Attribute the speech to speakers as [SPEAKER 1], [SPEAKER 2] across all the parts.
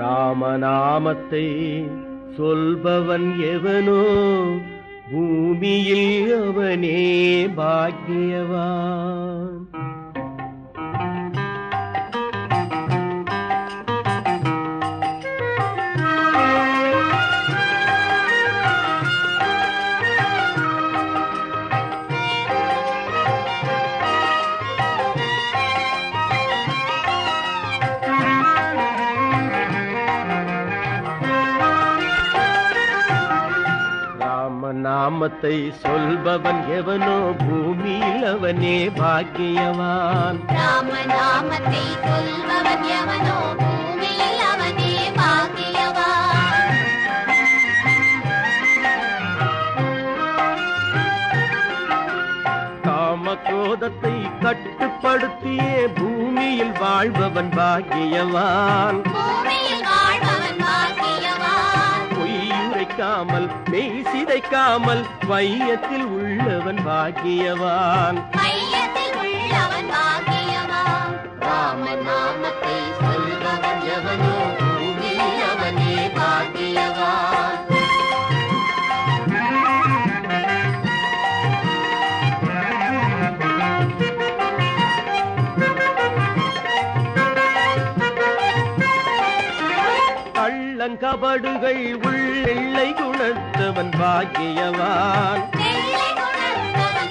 [SPEAKER 1] ராமநாமத்தை சொல்பவன் எவனோ பூமியில் அவனே பாக்கியவான். ராமநாமத்தை சொல்பவன் எவனோ பூமியில் அவனே பாக்கியவான்.
[SPEAKER 2] ராமநாமத்தை சொல்பவன் எவனோ பூமியில் அவனே பாக்கியவான்.
[SPEAKER 1] காமக்ரோதத்தை கட்டுப்படுத்தியே பூமியில் வாழ்பவன் பாக்கியவான்.
[SPEAKER 2] பூமியில்
[SPEAKER 1] பொய்யுரைக்காமல் மெய் சிதைக்காமல் வையத்தில் உள்ளவன் பாக்கியவான்.
[SPEAKER 2] ராமன்
[SPEAKER 1] கள்ளங்கபடுகள் உள்ளெல்லை குணர்த்தவன் பாக்கியவான்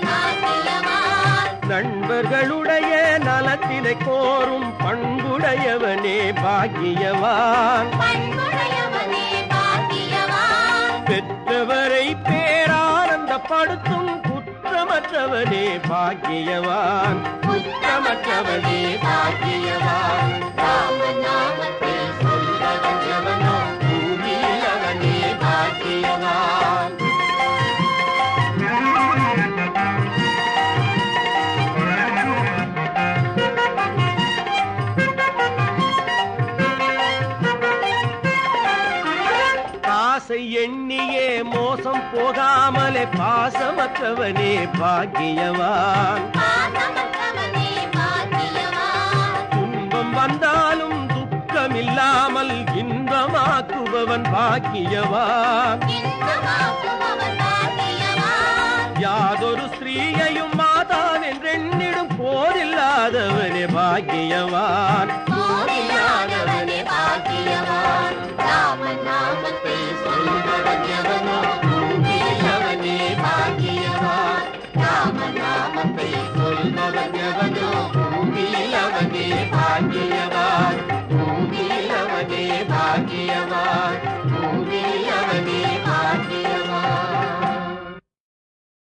[SPEAKER 2] பாக்கியவான்.
[SPEAKER 1] நண்பர்களுடைய நலத்தினை கோரும் பண்புடையவனே பாக்கியவான்
[SPEAKER 2] பண்புடையவனே பாக்கியவான்.
[SPEAKER 1] பெற்றவரை பேரானந்தப்படுத்தும் குற்றமற்றவனே பாக்கியவான். குற்றமற்றவனே எண்ணியே மோசம் போகாமலே பாசமற்றவனே பாக்கியவான். துன்பம் வந்தாலும் துக்கமில்லாமல் இன்பமாக்குபவன் பாக்கியவான். யாதொரு ஸ்திரீயையும் மாதான் என்றெண்ணிடும் போரில்லாதவனே பாக்கியவான்
[SPEAKER 2] जियवा